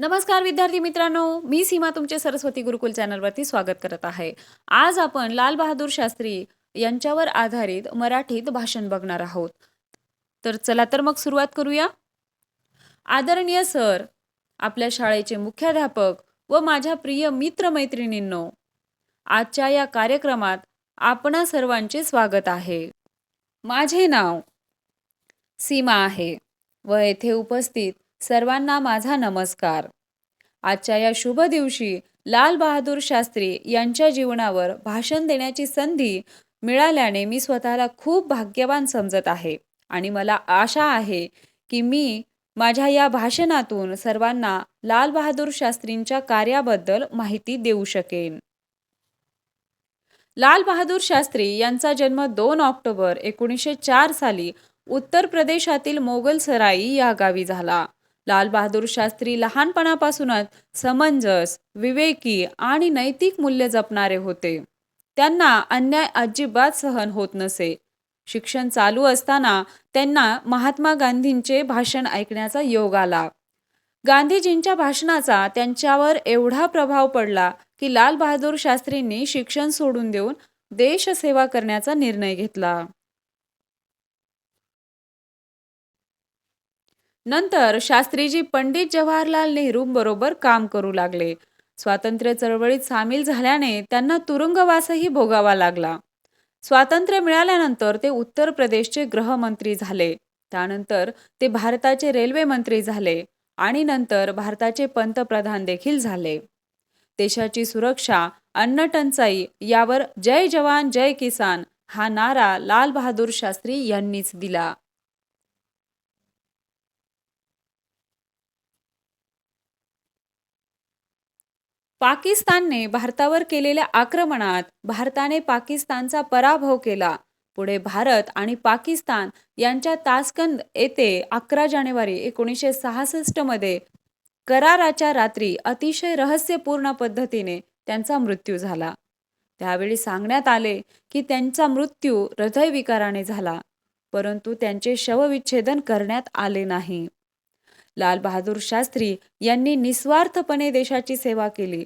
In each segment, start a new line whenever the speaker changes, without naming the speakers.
नमस्कार विद्यार्थी मित्रांनो मी सीमा तुमचे सरस्वती गुरुकुल चॅनलवरती स्वागत करत आहे. आज आपण लाल बहादूर शास्त्री यांच्यावर आधारित मराठीत भाषण बघणार आहोत. तर चला तर मग सुरुवात करूया. आदरणीय सर आपल्या शाळेचे मुख्याध्यापक व माझ्या प्रिय मित्रमैत्रिणींनो आजच्या या कार्यक्रमात आपणा सर्वांचे स्वागत आहे. माझे नाव सीमा आहे व येथे उपस्थित सर्वांना माझा नमस्कार. आजच्या या शुभ दिवशी लाल बहादूर शास्त्री यांच्या जीवनावर भाषण देण्याची संधी मिळाल्याने मी स्वतःला खूप भाग्यवान समजत आहे आणि मला आशा आहे की मी माझ्या या भाषणातून सर्वांना लाल बहादूर शास्त्रींच्या कार्याबद्दल माहिती देऊ शकेन. लाल बहादूर शास्त्री यांचा जन्म दोन ऑक्टोबर एकोणीसशे चार साली उत्तर प्रदेशातील मोगलसराई या गावी झाला. लालबहादूर शास्त्री लहानपणापासूनच समंजस विवेकी आणि नैतिक मूल्य जपणारे होते. त्यांना अन्याय अजिबात सहन होत नसे. शिक्षण चालू असताना त्यांना महात्मा गांधींचे भाषण ऐकण्याचा योग आला. गांधीजींच्या भाषणाचा त्यांच्यावर एवढा प्रभाव पडला की लाल बहादूर शास्त्रींनी शिक्षण सोडून देऊन देशसेवा करण्याचा निर्णय घेतला. नंतर शास्त्रीजी पंडित जवाहरलाल नेहरूंबरोबर काम करू लागले. स्वातंत्र्य चळवळीत सामील झाल्याने त्यांना तुरुंगवासही भोगावा लागला. स्वातंत्र्य मिळाल्यानंतर ते उत्तर प्रदेशचे गृहमंत्री झाले. त्यानंतर ते भारताचे रेल्वे मंत्री झाले आणि नंतर भारताचे पंतप्रधान देखील झाले. देशाची सुरक्षा अन्न टंचाई यावर जय जवान जय किसान हा नारा लाल बहादूर शास्त्री यांनीच दिला. पाकिस्तानने भारतावर केलेल्या आक्रमणात भारताने पाकिस्तानचा पराभव केला. पुढे भारत आणि पाकिस्तान यांच्या तासकंद येथे अकरा जानेवारी एकोणीसशे सहासष्टमध्ये कराराच्या रात्री अतिशय रहस्यपूर्ण पद्धतीने त्यांचा मृत्यू झाला. त्यावेळी सांगण्यात आले की त्यांचा मृत्यू हृदयविकाराने झाला परंतु त्यांचे शवविच्छेदन करण्यात आले नाही. लाल बहादूर शास्त्री यांनी निस्वार्थपणे देशाची सेवा केली.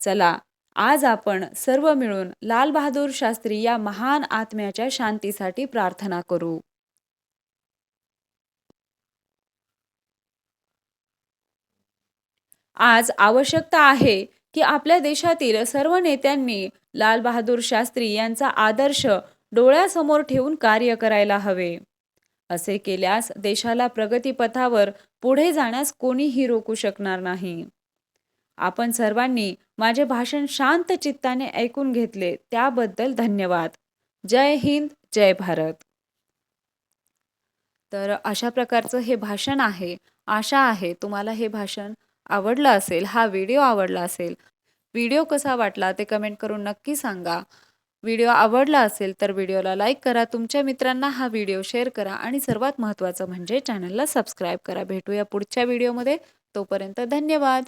चला आज आपण सर्व मिळून लाल बहादूर शास्त्री या महान आत्म्याच्या शांतीसाठी प्रार्थना करू. आज आवश्यकता आहे की आपल्या देशातील सर्व नेत्यांनी लाल बहादूर शास्त्री यांचा आदर्श डोळ्यासमोर ठेवून कार्य करायला हवे. असे केल्यास देशाला प्रगतीपथावर पुढे जाण्यास कोणीही रोखू शकणार नाही. आपण सर्वांनी माझे भाषण शांत चित्ताने ऐकून घेतले त्याबद्दल धन्यवाद. जय हिंद जय भारत. तर अशा प्रकारचं हे भाषण आहे. आशा आहे तुम्हाला हे भाषण आवडलं असेल हा व्हिडिओ आवडला असेल. व्हिडिओ कसा वाटला ते कमेंट करून नक्की सांगा. व्हिडिओ आवडला असेल तर व्हिडिओला लाईक करा तुमच्या मित्रांना हा व्हिडिओ शेअर करा आणि सर्वात महत्त्वाचं म्हणजे चॅनलला सबस्क्राईब करा. भेटूया पुढच्या व्हिडिओमध्ये. तोपर्यंत धन्यवाद.